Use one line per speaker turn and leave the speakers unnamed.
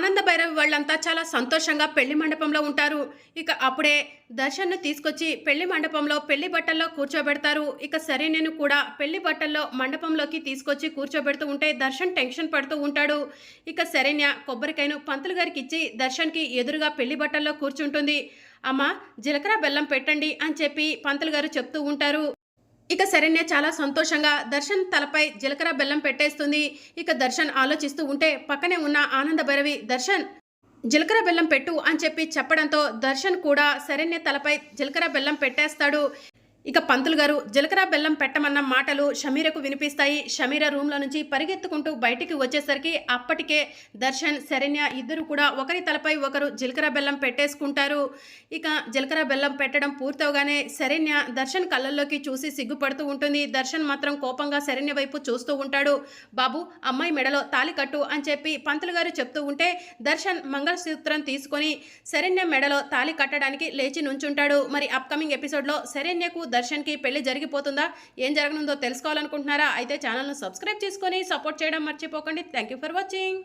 ఆనంద భైరవి వాళ్ళంతా చాలా సంతోషంగా పెళ్ళి మండపంలో ఉంటారు. ఇక అప్పుడే దర్శన్ను తీసుకొచ్చి పెళ్ళి మండపంలో పెళ్ళి బట్టల్లో కూర్చోబెడతారు. ఇక సరేనేను కూడా పెళ్ళి బట్టల్లో మండపంలోకి తీసుకొచ్చి కూర్చోబెడుతూ ఉంటే దర్శన్ టెన్షన్ పడుతూ ఉంటాడు. ఇక శరణ్య కొబ్బరికాయను పంతులు గారికి ఇచ్చి దర్శన్కి ఎదురుగా పెళ్ళి బట్టల్లో కూర్చుంటుంది. అమ్మ జీలకర్ర బెల్లం పెట్టండి అని చెప్పి పంతులు గారు చెప్తూ ఉంటారు. ఇక శరణ్య చాలా సంతోషంగా దర్శన్ తలపై జీలకర్ర బెల్లం పెట్టేస్తుంది. ఇక దర్శన్ ఆలోచిస్తూ ఉంటే పక్కనే ఉన్న ఆనంద భైరవి దర్శన్ జీలకర్ర బెల్లం పెట్టు అని చెప్పి చెప్పడంతో దర్శన్ కూడా శరణ్య తలపై జీలకర్ర బెల్లం పెట్టేస్తాడు. ఇక పంతులు గారు జీలకర్ర బెల్లం పెట్టమన్న మాటలు షమీరకు వినిపిస్తాయి. షమీర రూమ్లో నుంచి పరిగెత్తుకుంటూ బయటికి వచ్చేసరికి అప్పటికే దర్శన్ శరణ్య ఇద్దరు కూడా ఒకరి తలపై ఒకరు జీలకర్ర బెల్లం పెట్టేసుకుంటారు. ఇక జీలకర్ర బెల్లం పెట్టడం పూర్తవగానే శరణ్య దర్శన్ కళ్ళల్లోకి చూసి సిగ్గుపడుతూ ఉంటుంది. దర్శన్ మాత్రం కోపంగా శరణ్య వైపు చూస్తూ ఉంటాడు. బాబు అమ్మాయి మెడలో తాలి కట్టు అని చెప్పి పంతులు గారు చెప్తూ ఉంటే దర్శన్ మంగళసూత్రం తీసుకొని శరణ్య మెడలో తాలి కట్టడానికి లేచి నుంచుంటాడు. మరి అప్కమింగ్ ఎపిసోడ్లో శరణ్యకు దర్శన్కి పెళ్ళి జరిగిపోతుందా? ఏం జరగనుందో తెలుసుకోవాలనుకుంటున్నారా? అయితే ఛానల్ను సబ్స్క్రైబ్ చేసుకొని సపోర్ట్ చేయడం మర్చిపోకండి. Thank you for watching.